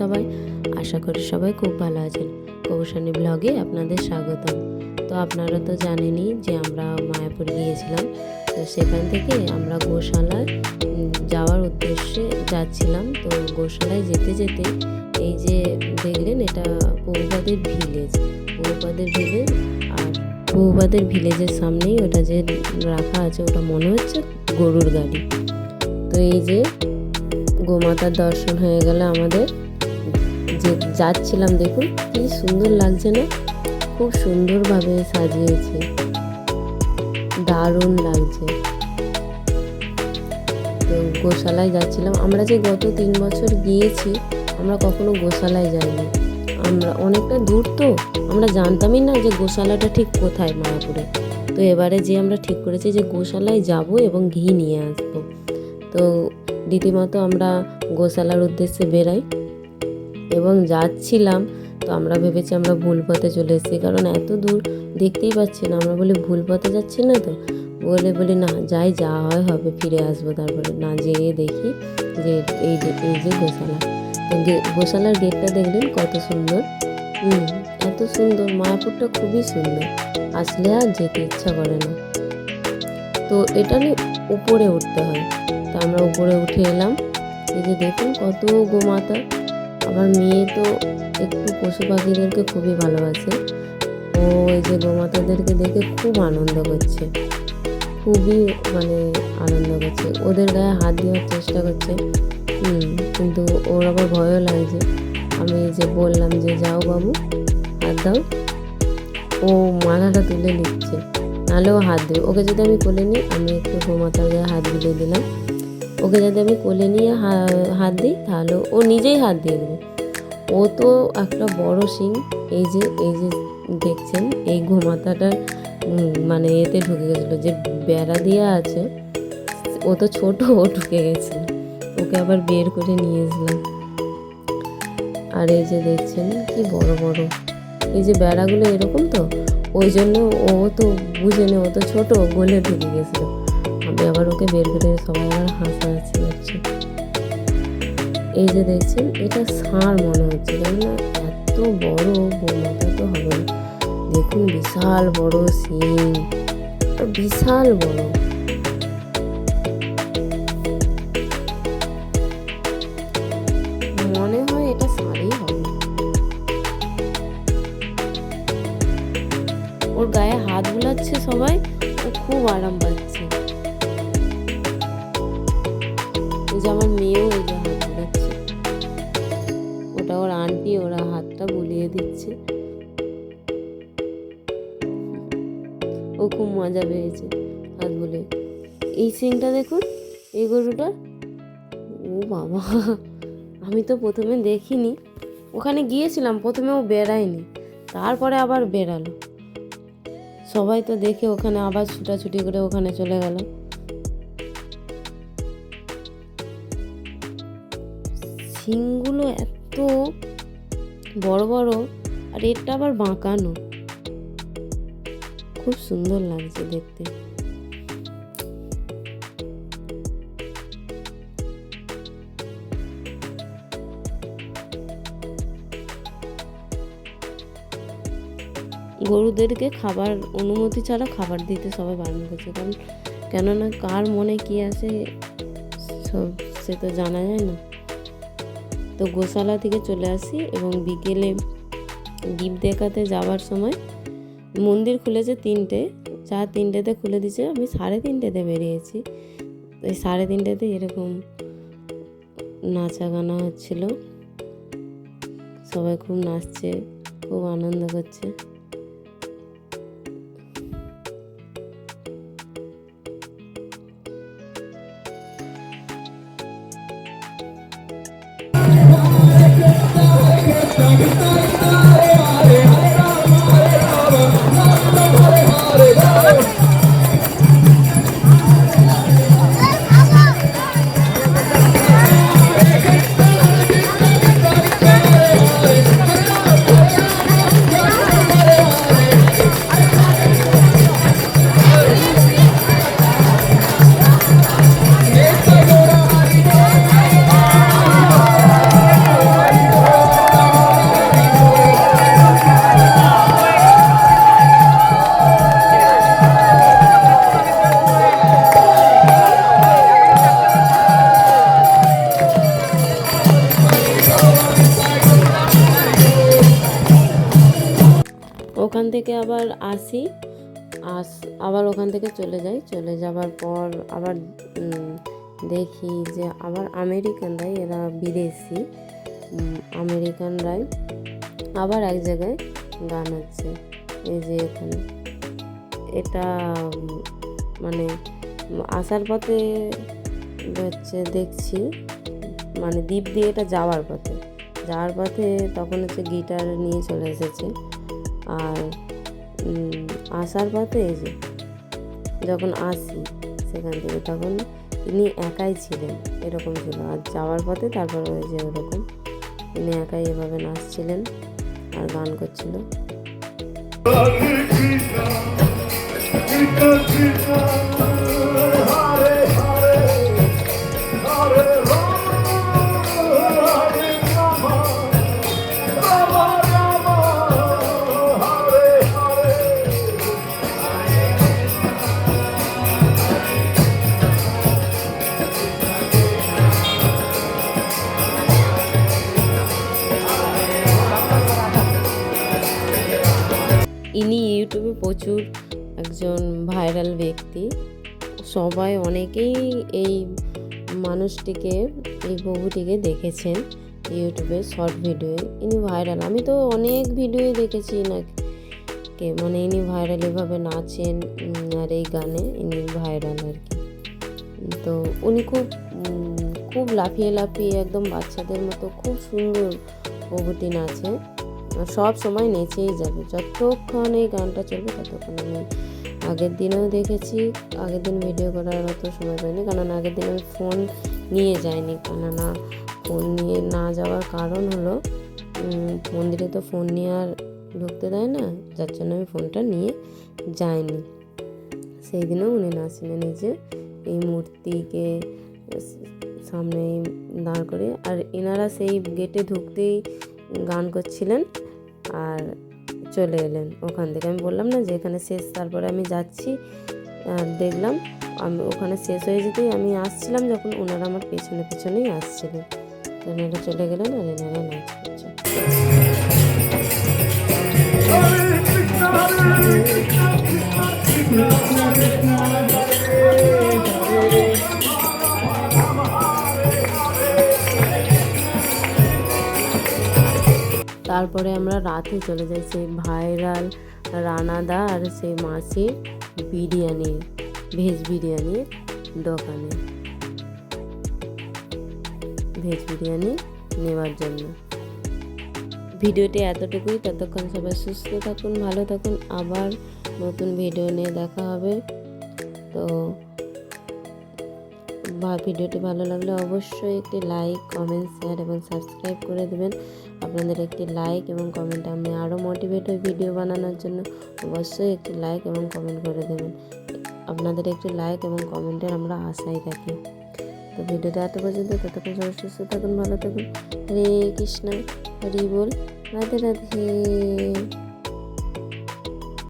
সবাই। আশা করি সবাই খুব ভালো আছেন। কৌশানী ব্লগে আপনাদের স্বাগতম। তো আপনারা তো জানেনই যে আমরা মায়াপুর গিয়েছিলাম। তো সেখান থেকে আমরা গোশালায় যাওয়ার উদ্দেশ্যে যাচ্ছিলাম। তো গোশালায় যেতে যেতে এই যে দেখলেন এটা পৌবাদের ভিলেজ পৌবাদের ভিলেজ আর পৌবাদের ভিলেজের সামনেই ওটা যে রাখা আছে, ওটা মনে হচ্ছে গরুর গাড়ি। তো এই যে গোমাতার দর্শন হয়ে গেল আমাদের। যাচ্ছিলাম দেখুন, কি সুন্দর লাগছে না? খুব সুন্দরভাবে সাজিয়েছে। দারুণ লাগছে। তো গোশালায় যাচ্ছিলাম। আমরা যে গত তিন বছর গিয়েছি, আমরা কখনো গোশালায় যাইনি। আমরা অনেকটা দূর তো, আমরা জানতামই না যে গোশালাটা ঠিক কোথায় মায়াপুরে। তো এবারে যে আমরা ঠিক করেছি যে গোশালায় যাব এবং ঘি নিয়ে আসব। তো রীতিমতো আমরা গোশালার উদ্দেশ্যে বেরাই। এবং যাচ্ছিলাম, তো আমরা ভেবেছি আমরা ভুল পথে চলে এসেছি। কারণ এত দূর দেখতেই পাচ্ছি না। আমরা বলি, ভুল পথে যাচ্ছি না তো? বলে বলি, না, যাই, যা হয় হবে, ফিরে আসব তারপরে। না, যেয়ে দেখি যে এই যে এই যে গোশালা। গোশালার গেটটা দেখলেন কত সুন্দর। হুম, এত সুন্দর। মায়াপুরটা খুবই সুন্দর। আসলে আর যেতে ইচ্ছা করে না। তো এটা নিয়ে উপরে উঠতে হয়। তো আমরা উপরে উঠে এলাম। এই যে দেখুন কত গোমাতা। আমার মেয়ে তো একটু পশু পাখিদেরকে খুবই ভালোবাসে। ও এই যে গোমাতাদেরকে দেখে খুব আনন্দ করছে। খুবই মানে আনন্দ করছে। ওদের গায়ে হাত দেওয়ার চেষ্টা করছে। কিন্তু ওর আবার ভয়ও লাগছে। আমি যে বললাম যে যাও বাবু, হাত দাও। ও মাথাটা তুলে নিচ্ছে। নাহলে ও হাত দেবে। ওকে যদি আমি কোলে নিই, আমি একটু গোমাতার গায়ে হাত দিয়ে দিলাম। ওকে যদি আমি কোলে নিয়ে হাত দিই তাহলে ও নিজেই হাত দিয়ে দেবে। ও তো একটা বড় শিং এই যে এই যে দেখছেন এই উম, মানে এতে ঢুকে গেছিল যে বেড়া দেওয়া আছে ও তো ছোট ও ঢুকে গেছে। ওকে আবার বের করে নিয়ে এসলাম। আর এই যে দেখছেন কি বড় বড়। এই যে বেড়াগুলো এরকম তো ওই জন্য ও তো বুঝে নে ও তো ছোট গোলে ঢুকে গেছিল। আমি আবার ওকে বের করে সবাই আবার হাসাহাসি হচ্ছে এই যে দেখছেন, এটা ষাঁড় মনে হচ্ছে কেন না এত বড় গোমাতা তো হবে দেখুন, বিশাল বড় সিং। বিশাল বড়। সিনটা দেখুন, এই গরুটা ও বাবা, আমি তো প্রথমে দেখিনি। ওখানে গিয়েছিলাম, প্রথমে ও বেড়ায়নি, তারপরে আবার বেরালো সবাই তো দেখে ওখানে আবার ছুটাছুটি করে ওখানে চলে গেল। সিংগুলো এত বড় বড়, আর এটা আবার বাঁকানো। খুব সুন্দর লাগছে দেখতে। গরুদেরকে খাবার, অনুমতি ছাড়া খাবার দিতে সবাই বারণ করছে। কারণ কেননা কার মনে কি আছে, সব সে তো জানা যায় না। তো গোশালা থেকে চলে আসি এবং বিকেলে দ্বীপ দেখাতে যাওয়ার সময় মন্দির খুলেছে তিনটে চা তিনটেতে খুলে দিয়েছে, আমি সাড়ে তিনটেতে বেরিয়েছি। এই সাড়ে তিনটেতে এরকম নাচা গানা হচ্ছিল। সবাই খুব নাচছে, খুব আনন্দ করছে। থেকে আবার আসি, আস, আবার ওখান থেকে চলে যাই। চলে যাবার পর আবার দেখি যে আবার আমেরিকানরাই এরা বিদেশি আমেরিকানরাই আবার এক জায়গায় গান হচ্ছে। এই যে এখানে, এটা মানে আসার পথে হচ্ছে দেখছি মানে দ্বীপ দিয়ে এটা যাওয়ার পথে। যাওয়ার পথে তখন হচ্ছে গিটার নিয়ে চলে এসেছে। আর আসার পথে এই যে যখন আসি সেখান থেকে তখন তিনি একাই ছিলেন, এরকম ছিল। আর যাওয়ার পথে তারপর ওই যে ওরকম তিনি একাই এভাবে নাচছিলেন আর গান করছিল। ইনি ইউটিউবে প্রচুর একজন ভাইরাল ব্যক্তি। সবাই অনেকেই এই মানুষটিকে, এই প্রভুটিকে দেখেছেন ইউটিউবে, শর্ট ভিডিওয়ে ইনি ভাইরাল। আমি তো অনেক ভিডিওই দেখেছি কে মানে ইনি ভাইরাল এভাবে নাচেন আর এই গানে ইনি ভাইরাল আর কি। তো উনি খুব খুব লাফিয়ে লাফিয়ে একদম বাচ্চাদের মতো খুব সুন্দর প্রভুটি নাচে। সব সময় নেচেই যাবে। যতক্ষণ এই গানটা চলবে ততক্ষণ আমি আগের দিনেও দেখেছি, আগের দিন ভিডিও করার অত সময় পাইনি। কারণ আগের দিন আমি ফোন নিয়ে যাইনি। কেননা ফোন নিয়ে না যাওয়ার কারণ হলো মন্দিরে তো ফোন নিয়ে আর ঢুকতে দেয় না। যার জন্য আমি ফোনটা নিয়ে যাইনি। সেই দিনেও উনি নাচছিলেন এই যে এই মূর্তিকে সামনে দাঁড় করে আর এনারা সেই গেটে ঢুকতেই গান করছিলেন আর চলে এলেন ওখান থেকে আমি বললাম না যে এখানে শেষ তারপরে আমি যাচ্ছি আর দেখলাম আমি ওখানে শেষ হয়ে যেতেই আমি আসছিলাম যখন ওনারা আমার পেছনে পেছনেই আসছিলেন তো এনারা চলে গেলেন আর এনারা নাচ করছেন তারপরে আমরা রাতে চলে যাই সেই ভাইরাল রানাদা আর সেই মাসির বিরিয়ানি, ভেজ বিরিয়ানির দোকানে। ভেজ বিরিয়ানি নেওয়ার জন্য। ভিডিওটি এতটুকুই। ততক্ষণ সবাই সুস্থ থাকুন, ভালো থাকুন। আবার নতুন ভিডিও নিয়ে দেখা হবে। তো ভিডিওটি ভালো লাগলে অবশ্যই একটি লাইক, কমেন্ট, শেয়ার এবং সাবস্ক্রাইব করে দেবেন। আপনাদের একটি লাইক এবং কমেন্ট আমি আরও মোটিভেট হই ভিডিও বানানোর জন্য, অবশ্যই একটি লাইক এবং কমেন্ট করে দেবেন। আপনাদের একটি লাইক এবং কমেন্টের আমরা আশাই থাকি তো ভিডিওটা এত পর্যন্ত, ততক্ষণ সবাই সুস্থ থাকুন, ভালো থাকুন। হরে কৃষ্ণ, হরি বল, রাধে রাধে।